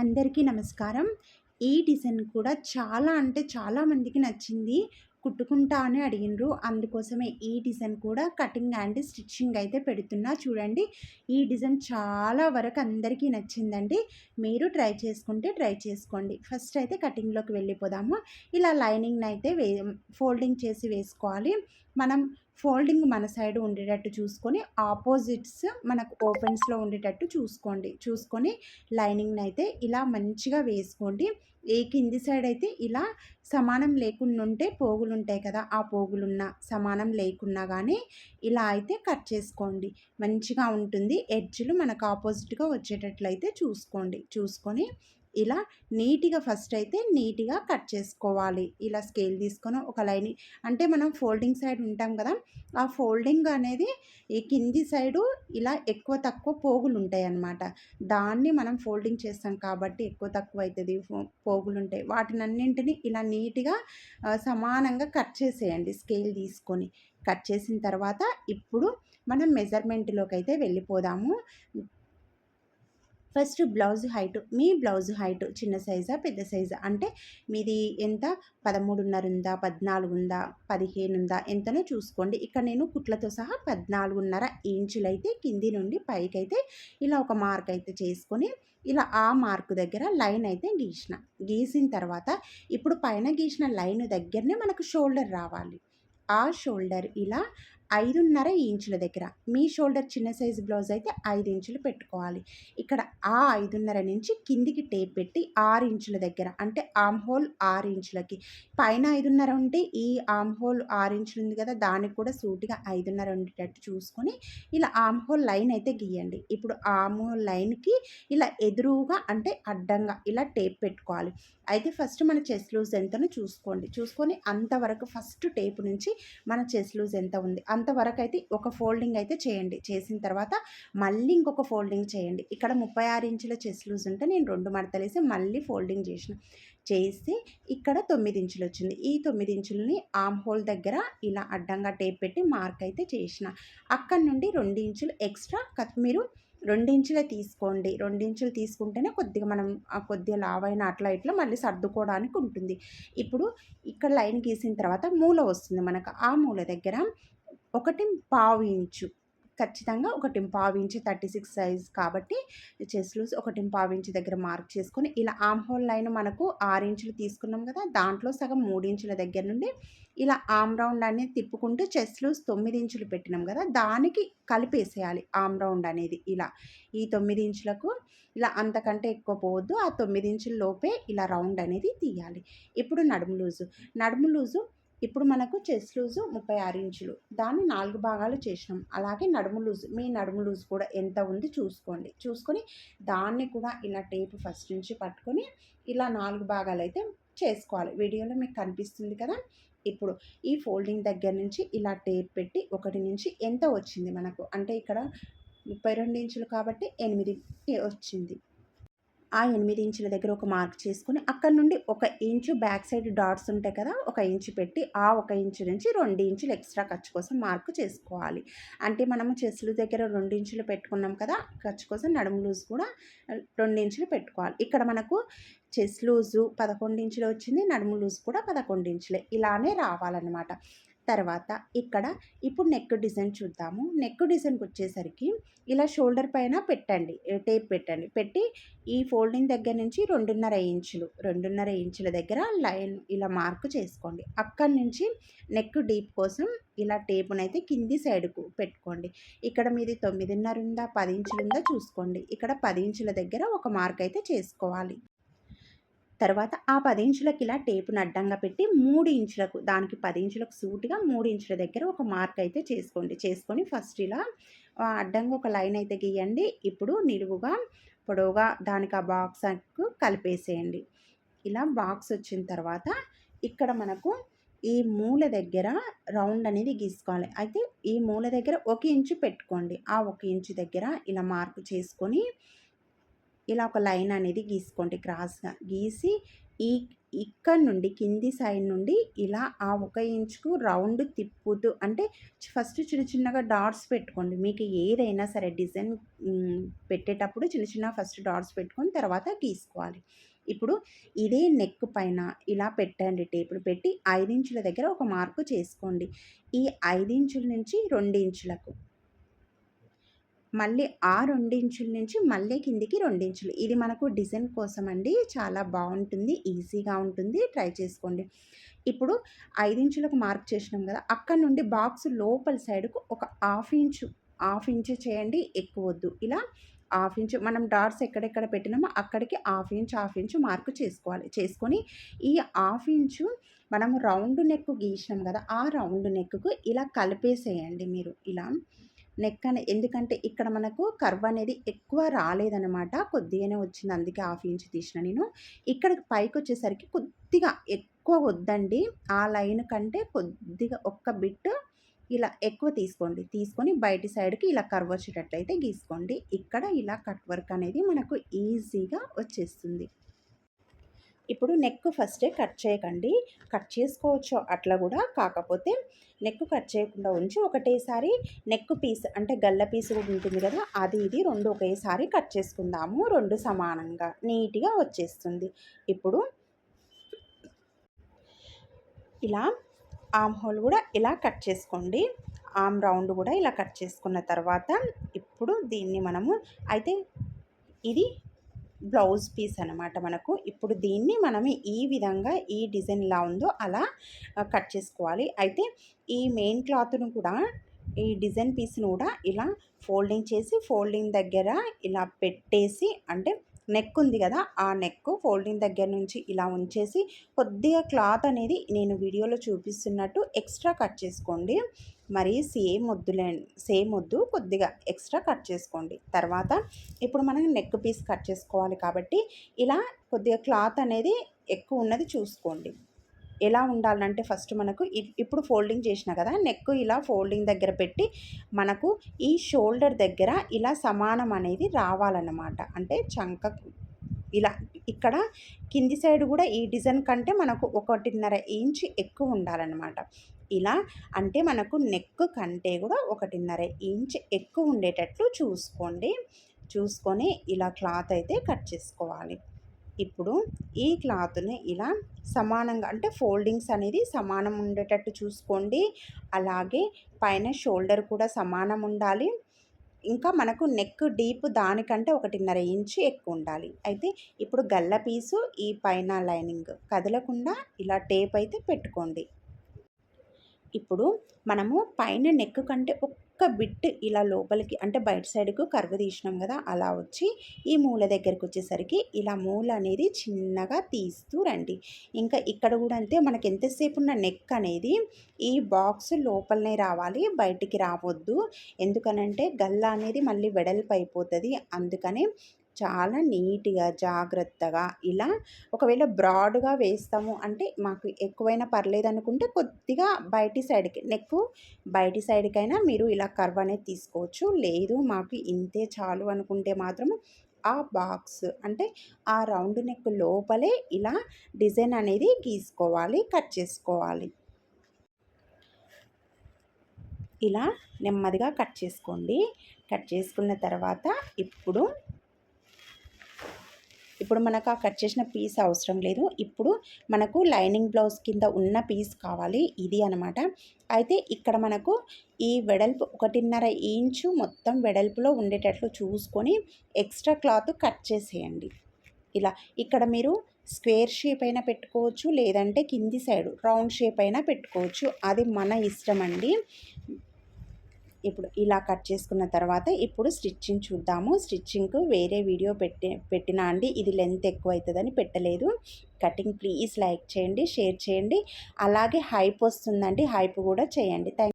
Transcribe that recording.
అందరికీ నమస్కారం. ఈ డిజైన్ కూడా చాలా అంటే చాలా మందికి నచ్చింది. కుట్టుకుంటా అని అడిగినరు. అందుకోసమే ఈ డిజైన్ కూడా కటింగ్ అండ్ స్టిచ్చింగ్ అయితే పెడుతున్నా. చూడండి ఈ డిజైన్ చాలా వరకు అందరికీ నచ్చిందండి. మీరు ట్రై చేసుకుంటే ట్రై చేసుకోండి. ఫస్ట్ అయితే కటింగ్లోకి వెళ్ళిపోదాము. ఇలా లైనింగ్ అయితే వే ఫోల్డింగ్ చేసి వేసుకోవాలి. మనం ఫోల్డింగ్ మన సైడ్ ఉండేటట్టు చూసుకొని ఆపోజిట్స్ మనకు ఓపెన్స్లో ఉండేటట్టు చూసుకోండి. చూసుకొని లైనింగ్ని అయితే ఇలా మంచిగా వేసుకోండి. ఏ కింది సైడ్ అయితే ఇలా సమానం లేకుండా ఉంటే పోగులు ఉంటాయి కదా ఆ పోగులున్న సమానం లేకున్నా కానీ ఇలా అయితే కట్ చేసుకోండి. మంచిగా ఉంటుంది. ఎడ్జ్లు మనకు ఆపోజిట్గా వచ్చేటట్లయితే చూసుకోండి. చూసుకొని ఇలా నీట్గా ఫస్ట్ అయితే నీట్గా కట్ చేసుకోవాలి. ఇలా స్కేల్ తీసుకొని ఒక లైన్ అంటే మనం ఫోల్డింగ్ సైడ్ ఉంటాం కదా ఆ ఫోల్డింగ్ అనేది ఈ కింది సైడు ఇలా ఎక్కువ తక్కువ పోగులు ఉంటాయి అన్నమాట దాన్ని మనం ఫోల్డింగ్ చేస్తాం కాబట్టి ఎక్కువ తక్కువ అవుతుంది పోగులు ఉంటాయి. వాటిని అన్నింటినీ ఇలా నీట్గా సమానంగా కట్ చేసేయండి స్కేల్ తీసుకొని. కట్ చేసిన తర్వాత ఇప్పుడు మనం మెజర్మెంట్లోకి అయితే వెళ్ళిపోదాము. ఫస్ట్ బ్లౌజ్ హైట్ మీ బ్లౌజ్ హైట్ చిన్న సైజా పెద్ద సైజా? అంటే మీది ఎంత? పదమూడున్నర ఉందా పద్నాలుగు ఉందా పదిహేను ఉందా ఎంతనో చూసుకోండి. ఇక్కడ నేను కుట్లతో సహా పద్నాలుగున్నర ఇంచులు అయితే కింది నుండి పైకి అయితే ఇలా ఒక మార్క్ అయితే చేసుకొని ఇలా ఆ మార్కు దగ్గర లైన్ అయితే గీసిన. గీసిన తర్వాత ఇప్పుడు పైన గీసిన లైన్ దగ్గరనే మనకు షోల్డర్ రావాలి. ఆ షోల్డర్ ఇలా ఐదున్నర ఇంచుల దగ్గర. మీ షోల్డర్ చిన్న సైజు బ్లౌజ్ అయితే ఐదు ఇంచులు పెట్టుకోవాలి. ఇక్కడ ఆ ఐదున్నర నుంచి కిందికి టేప్ పెట్టి ఆరు ఇంచుల దగ్గర అంటే ఆమ్ హోల్ ఆరు ఇంచులకి. పైన ఐదున్నర ఉంటే ఈ ఆమ్ హోల్ ఆరు ఇంచులు ఉంది కదా దానికి కూడా సూటిగా ఐదున్నర ఉండేటట్టు చూసుకొని ఇలా ఆమ్ హోల్ లైన్ అయితే గీయండి. ఇప్పుడు ఆమ్ హోల్ లైన్కి ఇలా ఎదురుగా అంటే అడ్డంగా ఇలా టేప్ పెట్టుకోవాలి. అయితే ఫస్ట్ మన చెస్ లూజ్ ఎంతనో చూసుకోండి. చూసుకొని అంతవరకు ఫస్ట్ టేప్ నుంచి మన చెస్ లూజ్ ఎంత ఉంది? అంతవరకు అయితే ఒక ఫోల్డింగ్ అయితే చేయండి. చేసిన తర్వాత మళ్ళీ ఇంకొక ఫోల్డింగ్ చేయండి. ఇక్కడ ముప్పై ఆరు ఇంచుల చెస్ లూజ్ ఉంటే నేను రెండు మడతలేసి మళ్ళీ ఫోల్డింగ్ చేసిన. చేసి ఇక్కడ తొమ్మిది ఇంచులు వచ్చింది. ఈ తొమ్మిది ఇంచులని ఆమ్ హోల్ దగ్గర ఇలా అడ్డంగా టేప్ పెట్టి మార్క్ అయితే చేసిన. అక్కడ నుండి రెండు ఇంచులు ఎక్స్ట్రా మీరు రెండించులే తీసుకోండి. రెండించులు తీసుకుంటేనే కొద్దిగా మనం కొద్దిగా లావైన అట్లా ఇట్లా మళ్ళీ సర్దుకోవడానికి ఉంటుంది. ఇప్పుడు ఇక్కడ లైన్ గీసిన తర్వాత మూల వస్తుంది మనకు. ఆ మూల దగ్గర ఒకటి పావు ఇంచు. ఖచ్చితంగా ఒకటి పావు ఇంచు థర్టీ సిక్స్ సైజ్ కాబట్టి చెస్ట్ లూజ్ ఒకటి పావు ఇంచు దగ్గర మార్క్ చేసుకొని ఇలా ఆమ్ హోల్ లైన్ మనకు ఆరు ఇంచులు తీసుకున్నాం కదా దాంట్లో సగం మూడు ఇంచుల దగ్గర నుండి ఇలా ఆమ్ రౌండ్ అనేది తిప్పుకుంటూ చెస్ట్ లూజ్ తొమ్మిది ఇంచులు పెట్టినాం కదా దానికి కలిపేసేయాలి ఆమ్ రౌండ్ అనేది ఇలా. ఈ తొమ్మిది ఇంచులకు ఇలా అంతకంటే ఎక్కువ పోవద్దు ఆ తొమ్మిది ఇంచుల లోపే ఇలా రౌండ్ అనేది తీయాలి. ఇప్పుడు నడుము లూజు. నడుము లూజు ఇప్పుడు మనకు చెస్ట్ లూజు ముప్పై ఆరు ఇంచులు. దాన్ని నాలుగు భాగాలు చేసినాం. అలాగే నడుము లూజ్ మీ నడుము లూజ్ కూడా ఎంత ఉంది చూసుకోండి. చూసుకొని దాన్ని కూడా ఇలా టేప్ ఫస్ట్ నుంచి పట్టుకొని ఇలా నాలుగు భాగాలు అయితే చేసుకోవాలి. వీడియోలో మీకు కనిపిస్తుంది కదా. ఇప్పుడు ఈ ఫోల్డింగ్ దగ్గర నుంచి ఇలా టేప్ పెట్టి ఒకటి నుంచి ఎంత వచ్చింది మనకు? అంటే ఇక్కడ ముప్పై రెండు ఇంచులు కాబట్టి ఎనిమిది వచ్చింది. ఆ ఎనిమిది ఇంచుల దగ్గర ఒక మార్క్ చేసుకుని అక్కడ నుండి ఒక ఇంచు బ్యాక్ సైడ్ డాట్స్ ఉంటాయి కదా ఒక ఇంచు పెట్టి ఆ ఒక ఇంచు నుంచి రెండు ఇంచులు ఎక్స్ట్రా ఖర్చు కోసం మార్క్ చేసుకోవాలి. అంటే మనము చెస్లు దగ్గర రెండు ఇంచులు పెట్టుకున్నాం కదా ఖర్చు కోసం నడుము లూజ్ కూడా రెండు ఇంచులు పెట్టుకోవాలి. ఇక్కడ మనకు చెస్ లూజు పదకొండు ఇంచులు వచ్చింది నడుము లూజ్ కూడా పదకొండు ఇంచులే. ఇలానే రావాలన్నమాట. తర్వాత ఇక్కడ ఇప్పుడు నెక్ డిజైన్ చూద్దాము. నెక్ డిజైన్కి వచ్చేసరికి ఇలా షోల్డర్ పైన పెట్టండి. టేప్ పెట్టండి. పెట్టి ఈ ఫోల్డింగ్ దగ్గర నుంచి రెండున్నర ఇంచులు రెండున్నర ఇంచుల దగ్గర లైన్ ఇలా మార్క్ చేసుకోండి. అక్కడి నుంచి నెక్ డీప్ కోసం ఇలా టేపునైతే కింది సైడ్కు పెట్టుకోండి. ఇక్కడ మీది తొమ్మిదిన్నర ఉందా పది ఇంచులు ఉందా చూసుకోండి. ఇక్కడ పది ఇంచుల దగ్గర ఒక మార్క్ అయితే చేసుకోవాలి. తర్వాత ఆ పది ఇంచులకి ఇలా టేపును అడ్డంగా పెట్టి మూడు ఇంచులకు దానికి పది ఇంచులకు సూటిగా మూడు ఇంచుల దగ్గర ఒక మార్క్ అయితే చేసుకోండి. చేసుకొని ఫస్ట్ ఇలా అడ్డంగా ఒక లైన్ అయితే గీయండి. ఇప్పుడు నిలువుగా పొడవుగా దానికి ఆ బాక్స్ కలిపేసేయండి. ఇలా బాక్స్ వచ్చిన తర్వాత ఇక్కడ మనకు ఈ మూల దగ్గర రౌండ్ అనేది గీసుకోవాలి. అయితే ఈ మూల దగ్గర ఒక ఇంచు పెట్టుకోండి. ఆ ఒక ఇంచు దగ్గర ఇలా మార్పు చేసుకొని ఇలా ఒక లైన్ అనేది గీసుకోండి క్రాస్గా. గీసి ఈ ఇక్కడ నుండి కింది సైడ్ నుండి ఇలా ఆ ఒక ఇంచుకు రౌండ్ తిప్పుతూ అంటే ఫస్ట్ చిన్న చిన్నగా డాట్స్ పెట్టుకోండి. మీకు ఏదైనా సరే డిజైన్ పెట్టేటప్పుడు చిన్న చిన్న ఫస్ట్ డాట్స్ పెట్టుకొని తర్వాత గీసుకోవాలి. ఇప్పుడు ఇదే నెక్ పైన ఇలా పెట్టండి టేపులు పెట్టి ఐదించుల దగ్గర ఒక మార్కు చేసుకోండి. ఈ ఐదించుల నుంచి రెండించులకు మళ్ళీ ఆ రెండించుల నుంచి మళ్ళీ కిందికి రెండించులు. ఇది మనకు డిజైన్ కోసం అండి చాలా బాగుంటుంది. ఈజీగా ఉంటుంది. ట్రై చేసుకోండి. ఇప్పుడు ఐదించులకు మార్క్ చేసినాం కదా అక్కడ నుండి బాక్స్ లోపల సైడ్కు ఒక హాఫ్ ఇంచు హాఫ్ ఇంచు చేయండి. ఎక్కువ వద్దు. ఇలా హాఫ్ ఇంచు మనం డాట్స్ ఎక్కడెక్కడ పెట్టినామో అక్కడికి half inch half inch mark చేసుకోవాలి. చేసుకొని ఈ హాఫ్ ఇంచు మనం రౌండ్ నెక్ గీసినాం కదా ఆ రౌండ్ నెక్కు ఇలా కలిపేసేయండి మీరు. ఇలా నెక్ అనే ఎందుకంటే ఇక్కడ మనకు కర్వ్ అనేది ఎక్కువ రాలేదనమాట కొద్దిగానే వచ్చింది. అందుకే హాఫ్ ఇంచ్ తీసిన నేను. ఇక్కడ పైకి వచ్చేసరికి కొద్దిగా ఎక్కువ వద్దండి. ఆ లైన్ కంటే కొద్దిగా ఒక్క బిట్ ఇలా ఎక్కువ తీసుకోండి. తీసుకొని బయటి సైడ్కి ఇలా కర్వ్ వచ్చేటట్లయితే గీసుకోండి. ఇక్కడ ఇలా కట్ వర్క్ అనేది మనకు ఈజీగా వచ్చేస్తుంది. ఇప్పుడు నెక్ ఫస్టే కట్ చేయకండి. కట్ చేసుకోవచ్చు. అట్లా కూడా కాకపోతే నెక్ కట్ చేయకుండా ఉంచి ఒకటేసారి నెక్ పీస్ అంటే గల్ల పీస్ కూడా ఉంటుంది కదా అది ఇది రెండు ఒకేసారి కట్ చేసుకుందాము. రెండు సమానంగా నీట్గా వచ్చేస్తుంది. ఇప్పుడు ఇలా ఆమ్ హోల్ కూడా ఇలా కట్ చేసుకోండి. ఆమ్ రౌండ్ కూడా ఇలా కట్ చేసుకున్న తర్వాత ఇప్పుడు దీన్ని మనము అయితే ఇది బ్లౌజ్ పీస్ అనమాట మనకు. ఇప్పుడు దీన్ని మనం ఈ విధంగా ఈ డిజైన్ ఎలా ఉందో అలా కట్ చేసుకోవాలి. అయితే ఈ మెయిన్ క్లాత్ను కూడా ఈ డిజైన్ పీస్ను కూడా ఇలా ఫోల్డింగ్ చేసి ఫోల్డింగ్ దగ్గర ఇలా పెట్టేసి అంటే నెక్ ఉంది కదా ఆ నెక్ ఫోల్డింగ్ దగ్గర నుంచి ఇలా ఉంచేసి కొద్దిగా క్లాత్ అనేది నేను వీడియోలో చూపిస్తున్నట్టు ఎక్స్ట్రా కట్ చేసుకోండి. మరి సేమ్ వద్దులే సేమ్ వద్దు కొద్దిగా ఎక్స్ట్రా కట్ చేసుకోండి. తర్వాత ఇప్పుడు మనం నెక్ పీస్ కట్ చేసుకోవాలి కాబట్టి ఇలా కొద్దిగా క్లాత్ అనేది ఎక్కువ ఉన్నది చూసుకోండి. ఎలా ఉండాలంటే ఫస్ట్ మనకు ఇప్పుడు ఫోల్డింగ్ చేసిన కదా నెక్ ఇలా ఫోల్డింగ్ దగ్గర పెట్టి మనకు ఈ షోల్డర్ దగ్గర ఇలా సమానం అనేది రావాలన్నమాట. అంటే చంక ఇలా ఇక్కడ కింది సైడ్ కూడా ఈ డిజైన్ కంటే మనకు ఒకటిన్నర ఇంచ్ ఎక్కువ ఉండాలన్నమాట. ఇలా అంటే మనకు నెక్ కంటే కూడా ఒకటిన్నర ఇంచ్ ఎక్కువ ఉండేటట్లు చూసుకోండి. చూసుకొని ఇలా క్లాత్ అయితే కట్ చేసుకోవాలి. ఇప్పుడు ఈ క్లాత్ని ఇలా సమానంగా అంటే ఫోల్డింగ్స్ అనేది సమానం ఉండేటట్టు చూసుకోండి. అలాగే పైన షోల్డర్ కూడా సమానం ఉండాలి. ఇంకా మనకు నెక్ డీప్ దానికంటే ఒకటిన్నర ఇంచు ఎక్కువ ఉండాలి అయితే ఇప్పుడు గల్ల పీసు ఈ పైన లైనింగ్ కదలకుండా ఇలా టేప్ అయితే పెట్టుకోండి. ఇప్పుడు మనము పైన నెక్ కంటే ఒక్క బిట్ ఇలా లోపలికి అంటే బయట సైడ్కు కర్వ్ తీసినాం కదా అలా వచ్చి ఈ మూల దగ్గరికి వచ్చేసరికి ఇలా మూల అనేది చిన్నగా తీస్తూ రండి. ఇంకా ఇక్కడ కూడా అంతే మనకి ఎంతసేపు ఉన్న నెక్ అనేది ఈ బాక్స్ లోపలనే రావాలి బయటికి రావద్దు. ఎందుకనంటే గల్లా అనేది మళ్ళీ వెడల్పు అయిపోతుంది. అందుకని చాలా నీట్గా జాగ్రత్తగా ఇలా ఒకవేళ బ్రాడ్గా వేస్తాము అంటే మాకు ఎక్కువైనా పర్లేదు అనుకుంటే కొద్దిగా బయటి సైడ్కి నెక్ బయటి సైడ్కైనా మీరు ఇలా కర్వ్ అనేది తీసుకోవచ్చు. లేదు మాకు ఇంతే చాలు అనుకుంటే మాత్రం ఆ బాక్స్ అంటే ఆ రౌండ్ నెక్ లోపలే ఇలా డిజైన్ అనేది గీసుకోవాలి కట్ చేసుకోవాలి. ఇలా నెమ్మదిగా కట్ చేసుకోండి. కట్ చేసుకున్న తర్వాత ఇప్పుడు ఇప్పుడు మనకు ఆ కట్ చేసిన పీస్ అవసరం లేదు. ఇప్పుడు మనకు లైనింగ్ బ్లౌజ్ కింద ఉన్న పీస్ కావాలి. ఇది అనమాట. అయితే ఇక్కడ మనకు ఈ వెడల్పు ఒకటిన్నర ఇంచు మొత్తం వెడల్పులో ఉండేటట్లు చూసుకొని ఎక్స్ట్రా క్లాత్ కట్ చేసేయండి. ఇలా ఇక్కడ మీరు స్క్వేర్ షేప్ అయినా పెట్టుకోవచ్చు లేదంటే కింది సైడ్ రౌండ్ షేప్ అయినా పెట్టుకోవచ్చు. అది మన ఇష్టం అండి. ఇప్పుడు ఇలా కట్ చేసుకున్న తర్వాత ఇప్పుడు స్టిచ్చింగ్ చూద్దాము. స్టిచ్చింగ్కు వేరే వీడియో పెట్టి పెట్టినా అండి. ఇది లెంత్ ఎక్కువ అవుతుందని పెట్టలేదు. కటింగ్ ప్లీజ్ లైక్ చేయండి షేర్ చేయండి. అలాగే హైప్ వస్తుందండి. హైప్ కూడా చేయండి. థ్యాంక్